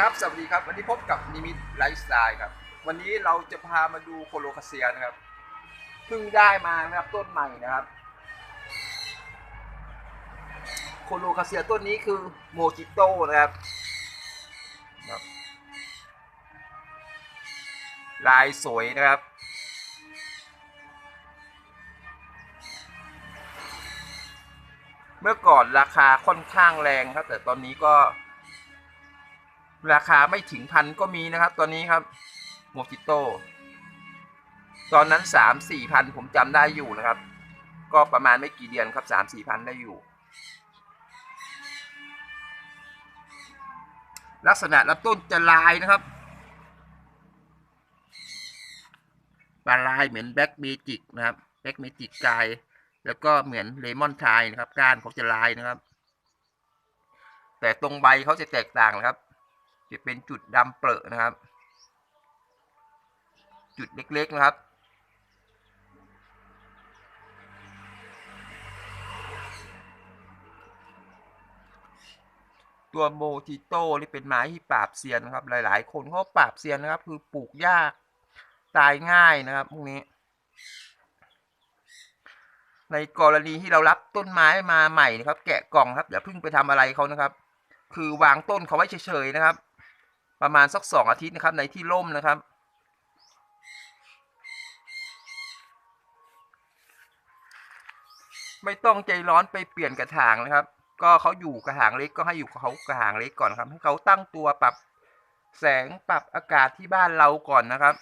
ครับ สวัสดีครับ วันนี้พบกับนิมิตไลฟ์สไตล์ครับ วันนี้เราจะพามาดูโคโลคาเซียนะครับ เพิ่งได้มานะครับต้นใหม่นะครับ โคโลคาเซียต้นนี้คือโมจิโต้นะครับครับลายสวยนะครับ เมื่อก่อนราคาค่อนข้างแรงครับ แต่ตอนนี้ก็ ราคาไม่ถึงพันก็มีนะครับ ตอนนี้ครับโมจิโต้ตอนนั้นสามสี่พันผมจำได้อยู่นะครับ ก็ประมาณไม่กี่เดือนครับสามสี่พันได้อยู่ ลักษณะลำต้นจะลายนะครับปลาลายเหมือนแบ็กเมจิกนะครับแบ็กเมจิกกาย แล้วก็เหมือนเลมอนไทยนะครับ ก้านเขาจะลายนะครับ แต่ตรงใบเขาจะแตกต่างนะครับ จะเป็นจุดดำเปรอะนะครับ จุดเล็กๆนะครับ ตัวโมจิโต้นี่เป็นไม้ที่ปราบเซียนนะครับ หลายๆ คนเขาปราบเซียนนะครับ คือปลูกยากตายง่ายนะครับพวกนี้ ในกรณีที่เรารับต้นไม้มาใหม่นะครับ แกะกล่องครับอย่าเพิ่งไปทำอะไรเขานะครับ คือวางต้นเขาไว้เฉยๆนะครับ ประมาณสักสองอาทิตย์นะครับ ในที่ร่มนะครับ ไม่ต้องใจร้อนไปเปลี่ยนกระถางนะครับ ก็เขาอยู่กระถางเล็กก็ให้อยู่เขากระถางเล็กก่อนครับ ให้เขาตั้งตัวปรับแสงปรับอากาศที่บ้านเราก่อนนะครับ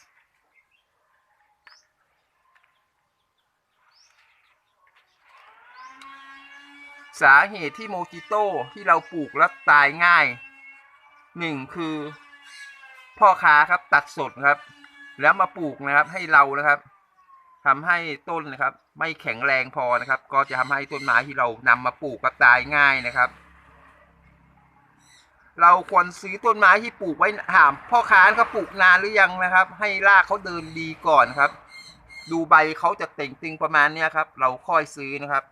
สาเหตุที่โมจิโต้ที่เราปลูกแล้วตายง่ายหนึ่งคือ พ่อค้าครับตัดสดครับ แล้วมาปลูกนะครับให้เรานะครับทำให้ต้นนะครับ ไม่แข็งแรงพอนะครับ ก็จะทำให้ต้นไม้ที่เรานำมาปลูกก็ตายง่ายนะครับ เราควรซื้อต้นไม้ที่ปลูกไว้ถามพ่อค้าเขาปลูกนานหรือยังนะครับ ให้รากเขาเดินดีก่อนครับ ดูใบเขาจะเต่งตึงประมาณเนี้ยครับ เราค่อยซื้อนะครับ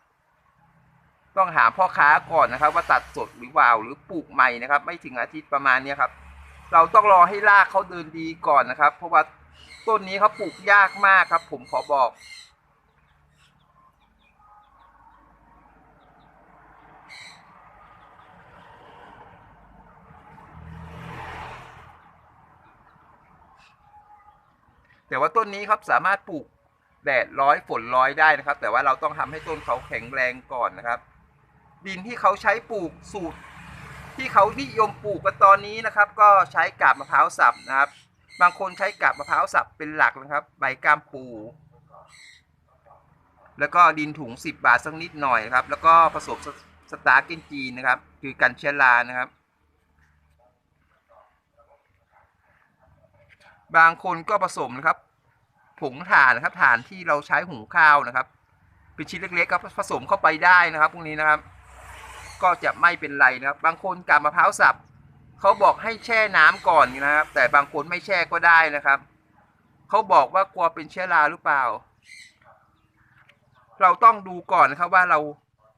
ต้องหาพ่อค้าก่อนนะครับ ว่าตัดสดหรือเปล่าหรือปลูกใหม่นะครับ ไม่ถึงอาทิตย์ประมาณเนี้ยครับ เราต้องรอให้รากเขาเดินดีก่อนนะครับ เพราะว่าต้นนี้เขาปลูกยากมากครับ ผมขอบอกแต่ว่าต้นนี้ครับสามารถปลูกแดดร้อยฝนร้อยได้นะครับ แต่ว่าเราต้องทำให้ต้นเขาแข็งแรงก่อนนะครับ ดินที่เขาใช้ปลูกสูตร ที่เขานิยมปลูกกันตอนนี้นะครับ ก็ใช้กาบมะพร้าวสับนะครับ บางคนใช้กาบมะพร้าวสับเป็นหลักนะครับ ใบกามปู แล้วก็ดินถุง 10 บาทสักนิดหน่อยครับ แล้วก็ผสมสสตาร์เกนจีนนะครับ คือกันเชื้อรานะครับ บางคนก็ผสมนะครับ ผงถ่านนะครับถ่านที่เราใช้หุงข้าวนะครับ เป็นชิ้นเล็กๆก็ผสมเข้าไปได้นะครับ พวกนี้นะครับ ก็จะไม่เป็นไรนะครับ บางคนกาบมะพร้าวสับเขาบอกให้แช่น้ำก่อนนะครับ แต่บางคนไม่แช่ก็ได้นะครับเขาบอกว่ากลัวเป็นเชื้อราหรือเปล่า เราต้องดูก่อนนะครับว่าเรา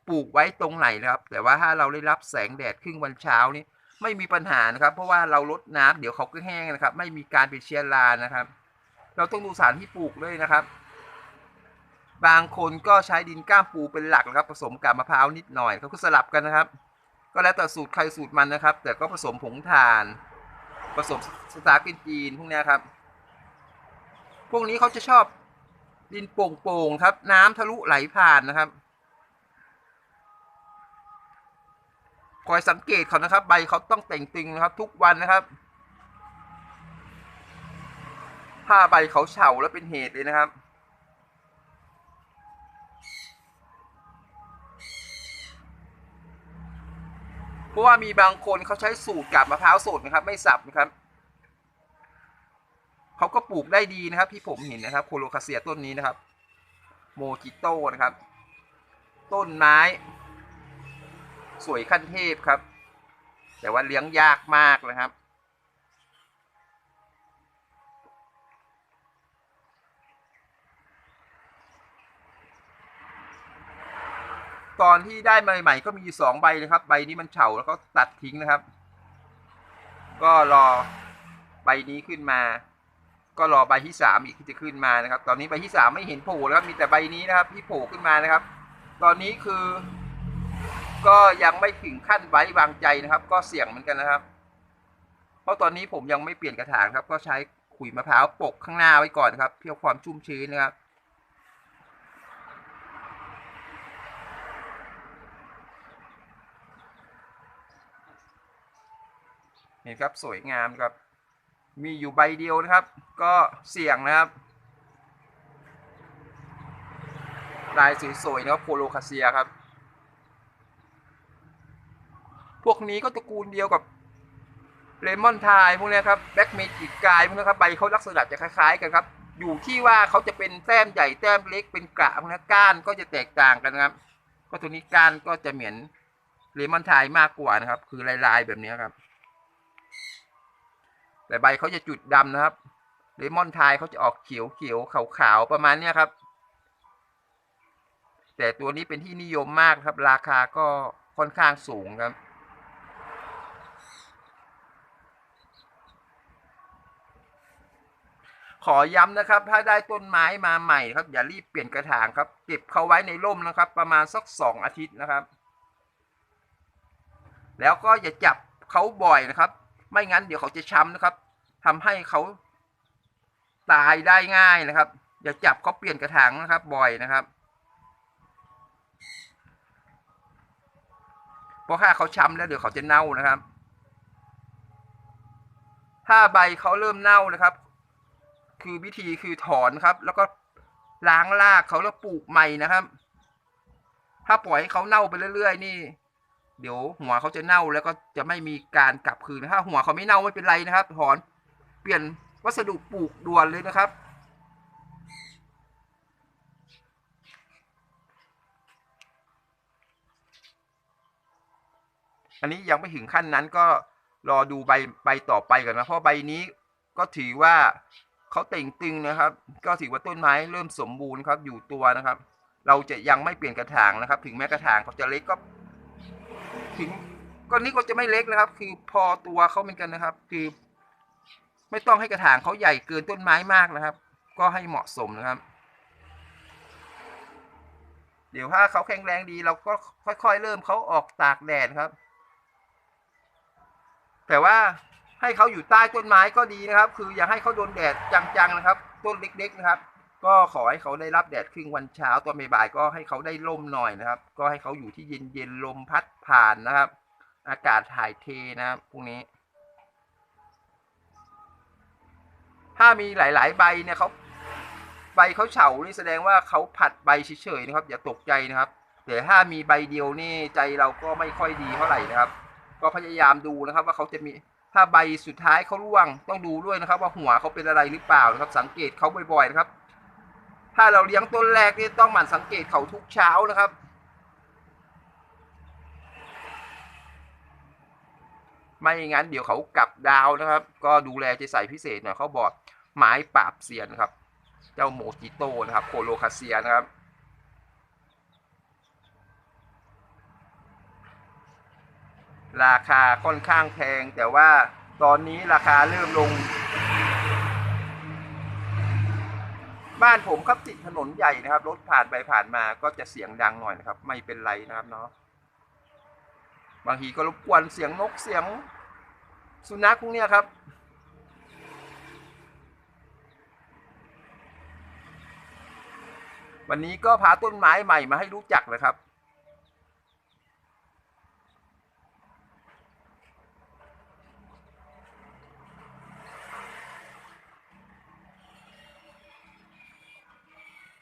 ปลูกไว้ตรงไหนนะครับ แต่ว่าถ้าเราได้รับแสงแดดครึ่งวันเช้านี้ไม่มีปัญหานะครับ เพราะว่าเราลดน้ำเดี๋ยวเขาก็แห้งนะครับ ไม่มีการเป็นเชื้อรานะครับ เราต้องดูสานที่ปลูกด้วยนะครับ บางคนก็ใช้ดินก้ามปูเป็นหลักนะครับ ผสมกับมะพร้าวนิดหน่อยเขาก็สลับกันนะครับ ก็แล้วแต่สูตรใครสูตรมันนะครับ แต่ก็ผสมผงถ่าน ผสมสตาร์กินจีนพวกนี้ครับ พวกนี้เขาจะชอบดินโป่งๆครับ น้ำทะลุไหลผ่านนะครับคอยสังเกตเขานะครับ ใบเขาต้องแต่งตึงนะครับ ทุกวันนะครับถ้าใบเขาเฉาแล้วเป็นเหตุเลยนะครับ ราะว่ามีบางคนเขาใช้สูตรกับมะพร้าวสดนะครับ ไม่สับนะครับเขาก็ปลูกได้ดีนะครับ ที่ผมเห็นนะครับโคโลคาเซียต้นนี้นะครับ โมจิโต้นะครับ ต้นไม้ สวยขั้นเทพครับ แต่ว่าเลี้ยงยากมากนะครับ ตอนที่ได้ใหม่ๆก็มีสองใบนะครับ ใบนี้มันเฉาแล้วก็ตัดทิ้งนะครับ ก็รอใบนี้ขึ้นมา ก็รอใบที่สามอีกที่จะขึ้นมานะครับ ตอนนี้ใบที่สามไม่เห็นโผล่แล้วครับมีแต่ใบนี้นะครับที่โผล่ขึ้นมานะครับ ตอนนี้คือ ก็ยังไม่ถึงขั้นไว้วางใจนะครับ ก็เสี่ยงเหมือนกันนะครับ เพราะตอนนี้ผมยังไม่เปลี่ยนกระถางครับ ก็ใช้ขุยมะพร้าวปกข้างหน้าไว้ก่อนครับ เพื่อความชุ่มชื้นนะครับ นครับสวยงามครับ มีอยู่ใบเดียวนะครับ ก็เสี่ยงนะครับลายสวยๆนะครับโคโลคาเซียครับ พวกนี้ก็ตระกูลเดียวกับเลมอนทายพวกนี้ครับแบ็กเมจิกกายพวกนี้ครับใบเขาลักษณะจะคล้ายๆกันครับ อยู่ที่ว่าเขาจะเป็นแต้มใหญ่แต้มเล็กเป็นกระพวกนี้ก้านก็จะแตกต่างกันครับ ก็ตัวนี้ก้านก็จะเหมือนเลมอนทายมากกว่านะครับ คือลายๆแบบนี้ครับ แต่ใบเขาจะจุดดำนะครับเลมอนไทยเขาจะออกเขียวเขียวขาวขาวๆประมาณเนี้ยครับ แต่ตัวนี้เป็นที่นิยมมากครับ ราคาก็ค่อนข้างสูงครับ ขอย้ำนะครับ ถ้าได้ต้นไม้มาใหม่ครับ อย่ารีบเปลี่ยนกระถางครับ เก็บเขาไว้ในร่มนะครับ ประมาณสักสองอาทิตย์นะครับ แล้วก็อย่าจับเขาบ่อยนะครับ ไม่งั้นเดี๋ยวเขาจะช้ำนะครับทำให้เขาตายได้ง่ายนะครับ อย่าจับเขาเปลี่ยนกระถางนะครับ บ่อยนะครับ เพราะถ้าเขาช้ำแล้วเดี๋ยวเขาจะเน่านะครับ ถ้าใบเขาเริ่มเน่านะครับ คือวิธีคือถอนครับ แล้วก็ล้างรากเขาแล้วปลูกใหม่นะครับ ถ้าปล่อยให้เขาเน่าไปเรื่อยๆ นี่ เดี๋ยวหัวเขาจะเน่าแล้วก็จะไม่มีการกลับคืนถ้าหัวเขาไม่เน่าไม่เป็นไรนะครับ ถอนเปลี่ยนวัสดุปลูกด่วนเลยนะครับ อันนี้ยังไม่ถึงขั้นนั้นก็รอดูใบใบต่อไปก่อนนะ เพราะใบนี้ก็ถือว่าเขาเต่งตึงนะครับ ก็ถือว่าต้นไม้เริ่มสมบูรณ์ครับอยู่ตัวนะครับ เราจะยังไม่เปลี่ยนกระถางนะครับ ถึงแม้กระถางเขาจะเล็กก็ ถึงก้อนนี้ก็จะไม่เล็กนะครับ คือพอตัวเขาเหมือนกันนะครับ คือ ไม่ต้องให้กระถางเขาใหญ่เกินต้นไม้มากนะครับ ก็ให้เหมาะสมนะครับ เดี๋ยวถ้าเขาแข็งแรงดีเราก็ค่อย ๆ เริ่มเขาออกตากแดดครับ แต่ว่าให้เขาอยู่ใต้ต้นไม้ก็ดีนะครับ คืออย่าให้เขาโดนแดดจังๆนะครับ ต้นเล็ก ๆ นะครับ ก็ขอให้เขาได้รับแดดครึ่งวันเช้าตอนบ่ายก็ให้เขาได้ร่มหน่อยนะครับ ก็ให้เขาอยู่ที่เย็นๆลมพัดผ่านนะครับ อากาศถ่ายเทนะครับพวกนี้ ถ้ามีหลาย ๆ ใบเนี่ยเขาใบเขาเฉานี่แสดงว่าเขาผัดใบเฉยๆนะครับ อย่าตกใจนะครับแต่ถ้ามีใบเดียวนี่ใจเราก็ไม่ค่อยดีเท่าไหร่นะครับ ก็พยายามดูนะครับ ว่าเขาจะมีถ้าใบสุดท้ายเขาร่วงต้องดูด้วยนะครับ ว่าหัวเขาเป็นอะไรหรือเปล่านะครับ สังเกตเขาบ่อยๆนะครับ ถ้าเราเลี้ยงต้นแรกนี่ต้องหมั่นสังเกตเขาทุกเช้านะครับไม่งั้นเดี๋ยวเขากลับดาวนะครับ ก็ดูแลจะใส่พิเศษหน่อยเขาบอกไม้ปราบเซียนครับ เจ้าโมจิโต้นะครับโคโลคาเซียนะครับ ราคาค่อนข้างแพงแต่ว่าตอนนี้ราคาเริ่มลง บ้านผมครับติดถนนใหญ่นะครับ รถผ่านไปผ่านมาก็จะเสียงดังหน่อยนะครับ ไม่เป็นไรนะครับเนาะบางทีก็รบกวนเสียงนกเสียง สุนัขพวกเนี้ยครับ วันนี้ก็พาต้นไม้ใหม่มาให้รู้จักนะครับ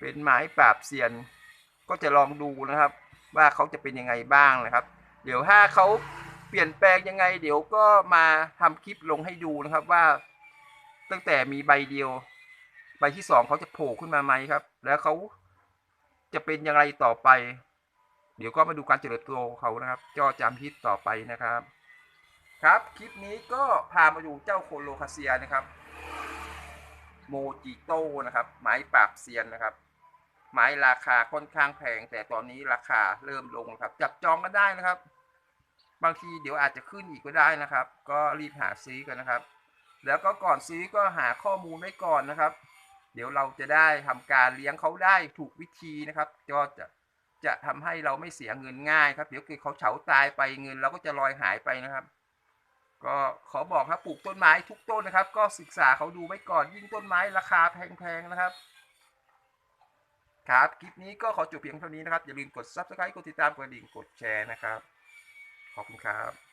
เป็นไม้ปราบเซียน ก็จะลองดูนะครับ ว่าเขาจะเป็นยังไงบ้างนะครับ เดี๋ยวถ้าเขาเปลี่ยนแปลงยังไง เดี๋ยวก็มาทำคลิปลงให้ดูนะครับว่า ตั้งแต่มีใบเดียว ใบที่สองเขาจะโผล่ขึ้นมาไหมครับ แล้วเขาจะเป็นยังไงต่อไป เดี๋ยวก็มาดูการเจริญเติบโตเขานะครับ จอจำฮิตต่อไปนะครับ ครับคลิปนี้ก็พามาดูเจ้าโคโลคาเซียนะครับ โมจิโต้นะครับ ไม้ปราบเซียนนะครับ ไม้ราคาค่อนข้างแพง แต่ตอนนี้ราคาเริ่มลงครับ จับจองกันได้นะครับ บางทีเดี๋ยวอาจจะขึ้นอีกก็ได้นะครับ ก็รีบหาซื้อกันนะครับ แล้วก็ก่อนซื้อก็หาข้อมูลไว้ก่อนนะครับ เดี๋ยวเราจะได้ทำการเลี้ยงเขาได้ถูกวิธีนะครับก็จะจะทำให้เราไม่เสียเงินง่ายครับเดี๋ยวเกิดเขาเฉาตายไปเงินเราก็จะลอยหายไปนะครับ ก็ขอบอกครับปลูกต้นไม้ทุกต้นนะครับ ก็ศึกษาเขาดูไว้ก่อนยิ่งต้นไม้ราคาแพงๆนะครับ ครับคลิปนี้ก็ขอจบเพียงเท่านี้นะครับ อย่าลืมกด subscribe กดติดตามกดดิ่งกดแชร์นะครับ ขอบคุณครับ